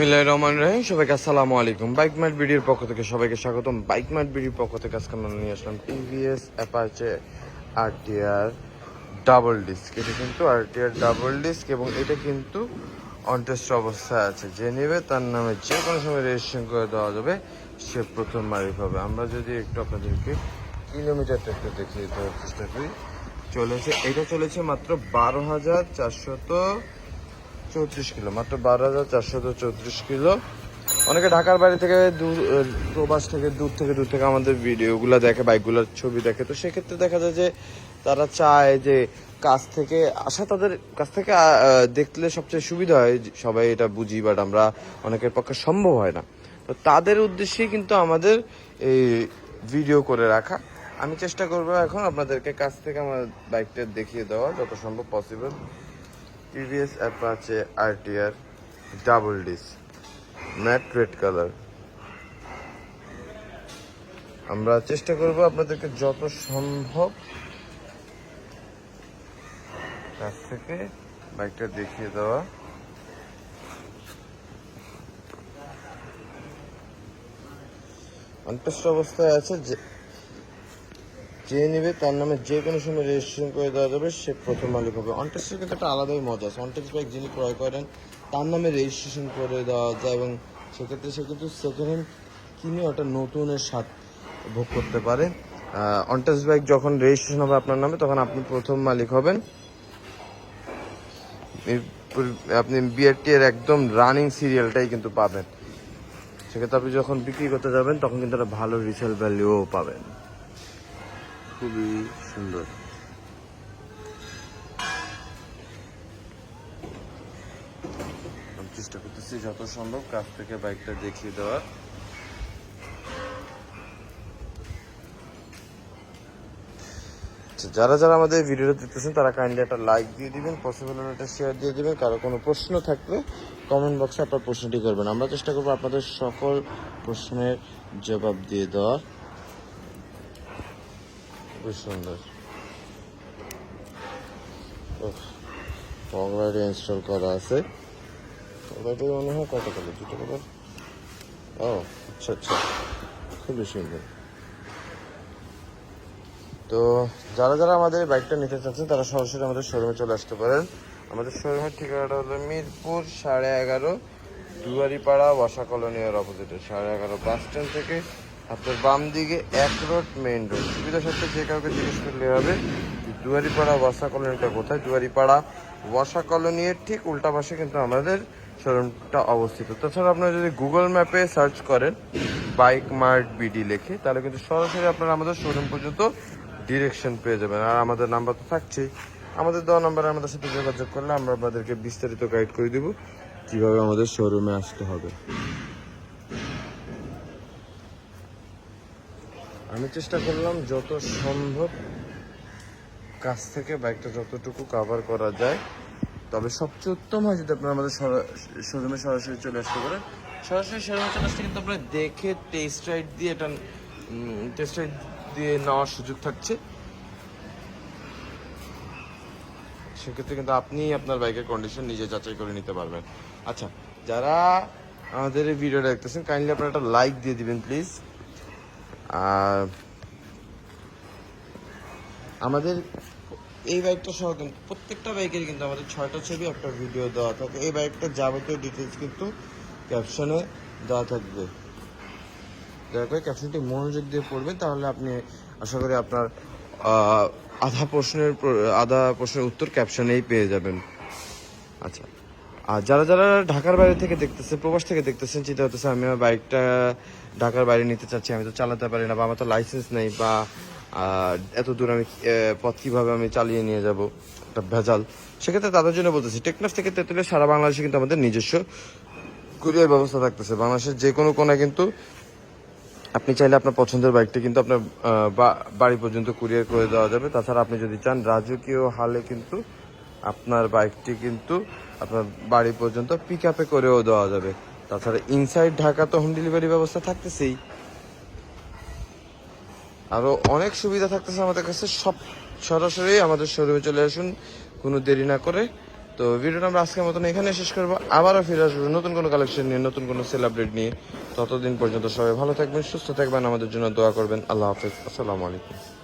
বিসমিল্লাহির সবাইকে আলাইকুম। বাইক পক্ষ থেকে সবাইকে স্বাগতম। বাইক পক্ষ থেকে আজকে আমরা নিয়ে আসলাম টিভিএস ডাবল ডিস্ক এটা কিন্তু ডাবল ডিস্ক এবং এটা কিন্তু অবস্থায় আছে। যে নেবে তার নামে যে কোনো সময় রেজিস্ট্রেশন করে দেওয়া যাবে, সে প্রথম মালিক হবে আমরা যদি একটু আপনাদেরকে কিলোমিটারটা একটু দেখিয়ে দেওয়ার চেষ্টা করি। চলেছে, এটা চলেছে মাত্র বারো হাজার চারশত চৌত্রিশ কিলো, মাত্র বারো হাজার চারশত চৌত্রিশ কিলো। অনেকে ঢাকার বাইরে থেকে দূর প্রবাস থেকে দূর থেকে দূর থেকে আমাদের ভিডিওগুলো দেখে, বাইকগুলোর ছবি দেখে। তো সেক্ষেত্রে দেখা যায় যে তারা চায় যে কাছ থেকে আসা তাদের কাছ থেকে দেখলে সবচেয়ে সুবিধা হয় সবাই এটা বুঝি বাট আমরা অনেকের পক্ষে সম্ভব হয় না। তো তাদের উদ্দেশ্যেই কিন্তু আমাদের এই ভিডিও করে রাখা। আমি চেষ্টা করব এখন আপনাদেরকে কাছ থেকে আমার বাইকটা দেখিয়ে দেওয়া, যত সম্ভব possible TVS Apache RTR double disc matte red colour আমরা চেষ্টা করব আপনাদেরকে যত সম্ভব কাছ থেকে বাইকটা দেখিয়ে দেওয়া। অনটেস্ট অবস্থায় আছে যে যে নেবে, তার নামে যে কোনো সময় রেজিস্ট্রেশন করে দেওয়া যাবে, সে প্রথম মালিক হবে। অনটেস্টের কিন্তু একটা আলাদাই মজা আছে। অনটেস্ট বাইক যিনি ক্রয় করেন, তার নামে রেজিস্ট্রেশন করে দেওয়া যায় এবং সেক্ষেত্রে সে কিন্তু সেকেন্ড হ্যান্ড কিনে ওটা নতুনের স্বাদ ভোগ করতে পারে। অনটেস্ট বাইক যখন রেজিস্ট্রেশন হবে আপনার নামে, তখন আপনি প্রথম মালিক হবেন। আপনি বিআরটি এর একদম রানিং সিরিয়ালটাই কিন্তু পাবেন। সেক্ষেত্রে আপনি যখন বিক্রি করতে যাবেন, তখন কিন্তু একটা ভালো রিসেল ভ্যালুও পাবেন। খুবই সুন্দর। চেষ্টা করতেছি যত সম্ভব কাছ থেকে বাইকটা দেখিয়ে দেওয়ার। আচ্ছা, যারা যারা আমাদের ভিডিওটা দেখতেছেন তারা কাইন্ডলি একটা লাইক দিয়ে দিবেন পসিবল হলে একটা শেয়ার দিয়ে দিবেন। কারও কোনো প্রশ্ন থাকলে কমেন্ট বক্সে আপনার প্রশ্নটি করবেন। আমরা চেষ্টা করব আপনাদের সকল প্রশ্নের জবাব দিয়ে দেওয়ার। খুবই সুন্দর। ফগলাইটে ইনস্টল করা আছে। ফগলাইটে মনে হয় কত কালার দুটো কালার ও আচ্ছা আচ্ছা। খুবই সুন্দর। তো যারা যারা আমাদের বাইকটা নিতে চাচ্ছেন, তারা সরাসরি আমাদের শোরুমে চলে আসতে পারেন। আমাদের শোরুমের ঠিকানাটা হলো মিরপুর সাড়ে এগারো দুয়ারিপাড়া, ওয়াসা কলোনিয়ার অপোজিটে সাড়ে এগারো বাস স্ট্যান্ড থেকে আপনার বাম দিকে এক রোড মেইন রোড সুবিধা সত্ত্বে যে কাউকে জিজ্ঞেস করলে হবে দুয়ারিপাড়া ওয়াসা কলোনিটা কোথায়? দুয়ারিপাড়া ওয়াসা কলোনির ঠিক উল্টা পাশে কিন্তু আমাদের শোরুমটা অবস্থিত। তাছাড়া আপনারা যদি গুগল ম্যাপে সার্চ করেন বাইক মার্ট বিডি লেখে, তাহলে কিন্তু সরাসরি আপনারা আমাদের শোরুম পর্যন্ত ডিরেকশন পেয়ে যাবেন। আর আমাদের নাম্বার তো থাকছেই। আমাদের দেওয়া নাম্বারে আমাদের সাথে যোগাযোগ করলে আমরা আপনাদেরকে বিস্তারিত গাইড করে দিব, কীভাবে আমাদের শোরুমে আসতে হবে। আমি চেষ্টা করলাম যত সম্ভব কাছ থেকে বাইকটা যতটুকু কাভার করা যায়। তবে সবচেয়ে উত্তম হয় যদি আপনারা আমাদের শোরুমে সরাসরি চলে আসতে পারেন। সরাসরি শোরুমে চলে আসতে কিন্তু আপনারা দেখে টেস্ট রাইড দিয়ে এটা টেস্ট রাইড দিয়ে নেওয়ার সুযোগ থাকছে। সেক্ষেত্রে কিন্তু আপনি আপনার বাইকের কন্ডিশন নিজে যাচাই করে নিতে পারবেন। আচ্ছা যারা আমাদের এই ভিডিওটা দেখতেছেন কাইন্ডলি আপনারা একটা লাইক দিয়ে দিবেন প্লিজ আর আমাদের এই বাইকটা সহ কিন্তু প্রত্যেকটা বাইকের কিন্তু আমাদের ছয়টা ছবি, একটা ভিডিও দেওয়া থাকে। এই বাইকটার যাবতীয় ডিটেলস কিন্তু ক্যাপশনে দেওয়া থাকবে। দয়া করে ক্যাপশনটি মনোযোগ দিয়ে পড়বেন, তাহলে আপনি আশা করি আপনার আধা প্রশ্নের আধা প্রশ্নের উত্তর ক্যাপশনেই পেয়ে যাবেন। আচ্ছা। আর যারা যারা ঢাকার বাইরে থেকে দেখতেছে, প্রবাস থেকে দেখতেছেন, চিন্তা হতেছে আমি আমার বাইকটা ঢাকার বাইরে নিতে চাচ্ছি, আমি তো চালাতে পারি না, বা আমার তো লাইসেন্স নেই, বা এত দূর আমি পথ কীভাবে আমি চালিয়ে নিয়ে যাব? একটা ভেজাল। সেক্ষেত্রে তাদের জন্য বলতেছি, টেকনাফ থেকে তেতুলে সারা বাংলাদেশে কিন্তু আমাদের নিজস্ব কুরিয়ার ব্যবস্থা থাকতেছে। বাংলাদেশের যে কোনো কোনায় কিন্তু আপনি চাইলে আপনার পছন্দের বাইকটি কিন্তু আপনার বাড়ি পর্যন্ত কুরিয়ার করে দেওয়া যাবে। তাছাড়া আপনি যদি চান, রাজকীয় হালে কিন্তু আপনার বাইকটি কিন্তু আপনার বাড়ি পর্যন্ত পিক আপে করেও দেওয়া যাবে। তাছাড়া ইনসাইড ঢাকা তো হোম ডেলিভারি ব্যবস্থা থাকতেছেই। আরও অনেক সুবিধা থাকতেছে আমাদের কাছে, সব সরাসরি আমাদের শোরুমে চলে আসুন, কোনো দেরি না করে। তো ভিডিওটা আমরা আজকের মতন এখানে শেষ করব। আবারও ফিরে আসব নতুন কোনো কালেকশন নিয়ে, নতুন কোনো সেলিব্রেট নিয়ে। ততদিন পর্যন্ত সবাই ভালো থাকবেন, সুস্থ থাকবেন, আমাদের জন্য দোয়া করবেন। আল্লাহ হাফিজ, আসসালামু আলাইকুম।